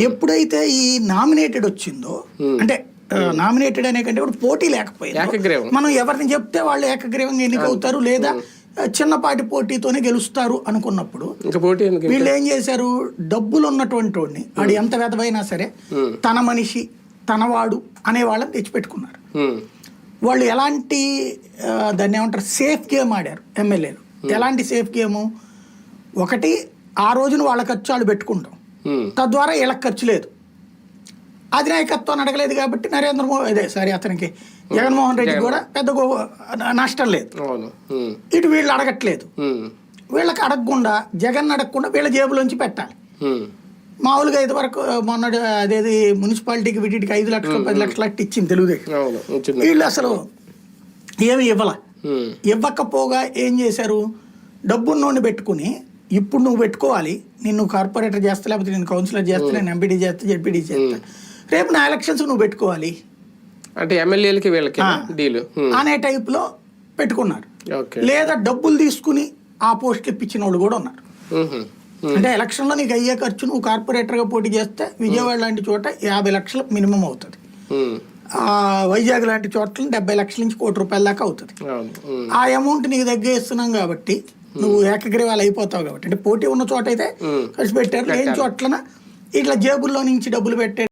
ఎప్పుడైతే ఈ నామినేటెడ్ వచ్చిందో అంటే నామినేటెడ్ అనే కంటే కూడా పోటీ లేకపోయింది. మనం ఎవరిని చెప్తే వాళ్ళు ఏకగ్రీవంగా ఎన్నికవుతారు లేదా ఆ, చిన్నపాటి పోటీతోనే గెలుస్తారు అనుకున్నప్పుడు వీళ్ళు ఏం చేశారు? డబ్బులు ఉన్నటువంటి వాడిని వాడు ఎంత వెధవైనా సరే తన మనిషి తనవాడు అనే వాళ్ళని తెచ్చిపెట్టుకున్నారు. వాళ్ళు ఎలాంటి దాన్ని ఏమంటారు? సేఫ్ గేమ్ ఆడారు ఎమ్మెల్యేలు. ఎలాంటి సేఫ్ గేము ఒకటి ఆ రోజున వాళ్ళ ఖర్చు వాళ్ళు పెట్టుకుంటాం. తద్వారా వీళ్ళకి ఖర్చు లేదు. అధినాయకత్వాన్ని అడగలేదు కాబట్టి నరేంద్ర మోదీ అదే సారీ అతనికి జగన్మోహన్ రెడ్డి కూడా పెద్ద నష్టం లేదు. ఉమ్, ఇటు వీళ్ళు అడగట్లేదు. వీళ్ళకి అడగకుండా జగన్ అడగకుండా వీళ్ళ జేబులోంచి పెట్టాలి. మామూలుగా ఇది వరకు మొన్న అదేది మున్సిపాలిటీకి వీటికి ఐదు లక్షలు పది లక్షలు అట్టు ఇచ్చింది తెలుగుదేశం. వీళ్ళు అసలు ఏమి ఇవ్వాల. ఇవ్వకపోగా ఏం చేశారు? డబ్బున్నోడిని పెట్టుకుని ఇప్పుడు నువ్వు పెట్టుకోవాలి నిన్ను కార్పొరేటర్ చేస్తా లేకపోతే నేను కౌన్సిలర్ చేస్తా నేను ఎంపీడీ చేస్తా జెడ్పీడీ చేస్తా. రేపు నా ఎలక్షన్స్ నువ్వు పెట్టుకోవాలి. అంటే ఎమ్మెల్యేలకి వీళ్ళకి డీలు. అనే టైప్లో పెట్టుకున్నారు. లేదా డబ్బులు తీసుకుని ఆ పోస్టులు ఇప్పించిన వాళ్ళు కూడా ఉన్నారు. అంటే ఎలక్షన్లో నీకు అయ్యే ఖర్చు నువ్వు కార్పొరేటర్గా పోటీ చేస్తే విజయవాడ లాంటి చోట యాభై లక్షలు మినిమం అవుతుంది. వైజాగ్ లాంటి చోట్ల డెబ్బై లక్షల నుంచి కోటి రూపాయల దాకా అవుతుంది. ఆ అమౌంట్ నీకు దగ్గర ఇస్తున్నాం కాబట్టి నువ్వు ఏకగ్రీవాలు అయిపోతావు కాబట్టి. అంటే పోటీ ఉన్న చోట అయితే ఖర్చు పెట్టారు. లేని చోట్లన ఇట్లా జేబుల్లో నుంచి డబ్బులు పెట్టే